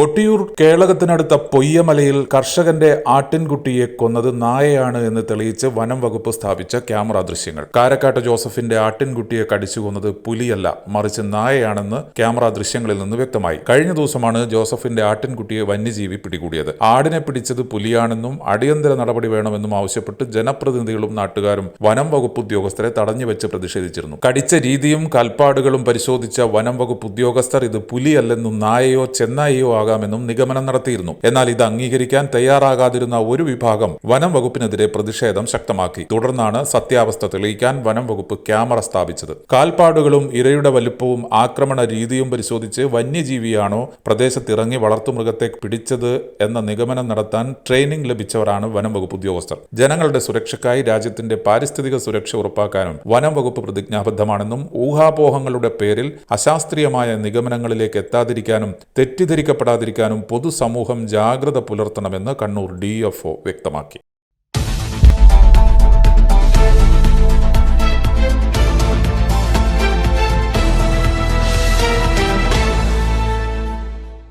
കൊട്ടിയൂർ കേളകത്തിനടുത്ത പൊയ്യമലയിൽ കർഷകന്റെ ആട്ടിൻകുട്ടിയെ കൊന്നത് നായയാണ് എന്ന് തെളിയിച്ച് വനം വകുപ്പ് സ്ഥാപിച്ച ക്യാമറ ദൃശ്യങ്ങൾ. കാരക്കാട്ട് ജോസഫിന്റെ ആട്ടിൻകുട്ടിയെ കടിച്ചു കൊന്നത് പുലിയല്ല മറിച്ച് നായയാണെന്ന് ക്യാമറ ദൃശ്യങ്ങളിൽ നിന്ന് വ്യക്തമായി. കഴിഞ്ഞ ദിവസമാണ് ജോസഫിന്റെ ആട്ടിൻകുട്ടിയെ വന്യജീവി പിടികൂടിയത്. ആടിനെ പിടിച്ചത് പുലിയാണെന്നും അടിയന്തര നടപടി വേണമെന്നും ആവശ്യപ്പെട്ട് ജനപ്രതിനിധികളും നാട്ടുകാരും വനം വകുപ്പ് ഉദ്യോഗസ്ഥരെ തടഞ്ഞു വെച്ച് പ്രതിഷേധിച്ചിരുന്നു. കടിച്ച രീതിയും കൽപ്പാടുകളും പരിശോധിച്ച വനം വകുപ്പ് ഉദ്യോഗസ്ഥർ ഇത് പുലിയല്ലെന്നും നായയോ ചെന്നായയോ ആകാമെന്നും നിഗമനം നടത്തിയിരുന്നു. എന്നാൽ ഇത് അംഗീകരിക്കാൻ തയ്യാറാകാതിരുന്ന ഒരു വിഭാഗം വനം വകുപ്പിനെതിരെ പ്രതിഷേധം ശക്തമാക്കി. തുടർന്നാണ് സത്യാവസ്ഥ തെളിയിക്കാൻ വനം വകുപ്പ് ക്യാമറ സ്ഥാപിച്ചത്. കാൽപ്പാടുകളും ഇരയുടെ വലുപ്പവും ആക്രമണ രീതിയും പരിശോധിച്ച് വന്യജീവിയാണോ പ്രദേശത്തിറങ്ങി വളർത്തുമൃഗത്തെ പിടിച്ചത് എന്ന നിഗമനം നടത്താൻ ട്രെയിനിംഗ് ലഭിച്ചവരാണ് വനം വകുപ്പ് ഉദ്യോഗസ്ഥർ. ജനങ്ങളുടെ സുരക്ഷയ്ക്കായി രാജ്യത്തിന്റെ പാരിസ്ഥിതിക സുരക്ഷ ഉറപ്പാക്കാനും വനം വകുപ്പ് പ്രതിജ്ഞാബദ്ധമാണെന്നും ഊഹാപോഹങ്ങളുടെ പേരിൽ അശാസ്ത്രീയമായ നിഗമനങ്ങളിലേക്ക് എത്താതിരിക്കാനും തെറ്റിദ്ധരിക്കപ്പെടാതിരിക്കാനും പൊതുസമൂഹം ജാഗ്രത പുലർത്തണമെന്ന് കണ്ണൂർ ഡി വ്യക്തമാക്കി.